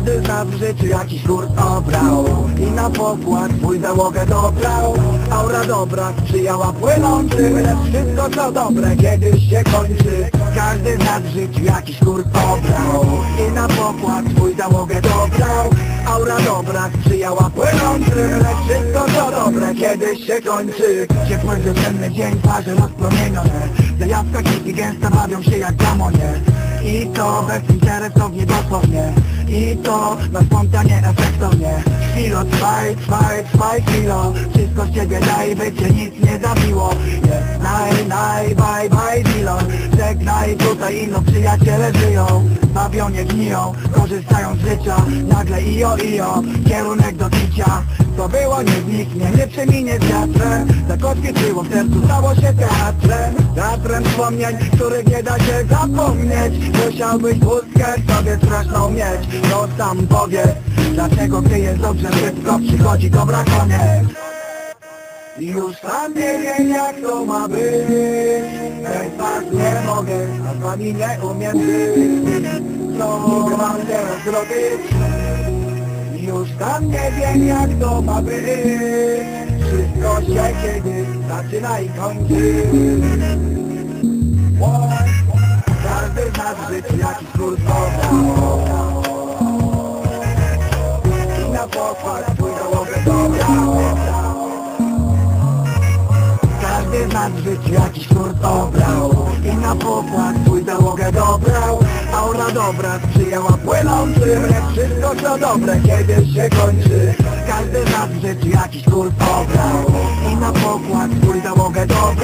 w życiu jakiś kurs obrał I na pokład swój załogę dobrał. Aura dobra sprzyjała płynącym Lecz wszystko co dobre kiedyś się kończy. Każdy z nas w życiu jakiś kurs obrał I na pokład swój załogę dobrał. Aura dobra sprzyjała płynącym Lecz wszystko co dobre kiedyś się kończy. Ciepły wiosenny dzień, parze rozpromienione Zajawka kiki gęsta bawią się jak gamonie I to bezinteresownie dosłownie. I to na spontanie efektownie. Chwilo trwaj, trwaj, trwaj chwilo Wszystko z ciebie daj, by cię nic nie zabiło. Jest naj, naj, bye, bye, Dillon Żegnaj, tutaj ino przyjaciele żyją. Bawią nie gniją, korzystają z życia. Nagle ijo, ijo, kierunek do picia To było, nie zniknie, nie przeminie wiatrem. Zakotwieczyło w sercu, stało się teatrem. Teatrem wspomnień, których nie da się zapomnieć. Musiałbyś pustkę sobie straszną mieć. To sam powiedz, dlaczego gdy jest dobrze wszystko przychodzi dobra koniec. Już sam nie wiem jak to ma być. Bez was nie mogę, a z wami nie umiem być Co mam teraz zrobić? Już sam nie wiem jak to ma być. Wszystko się kiedyś zaczyna i kończy. Każdy z nas w jakiś I na pokład swój załogę dobrał. Każdy z nas w jakiś kurs obrał I na pokład swój załogę dobrał Aura dobra sprzyjała płynącym Lecz wszystko co dobre kiedyś się kończy. Każdy z nas w jakiś kurs obrał I na pokład swój załogę dobrał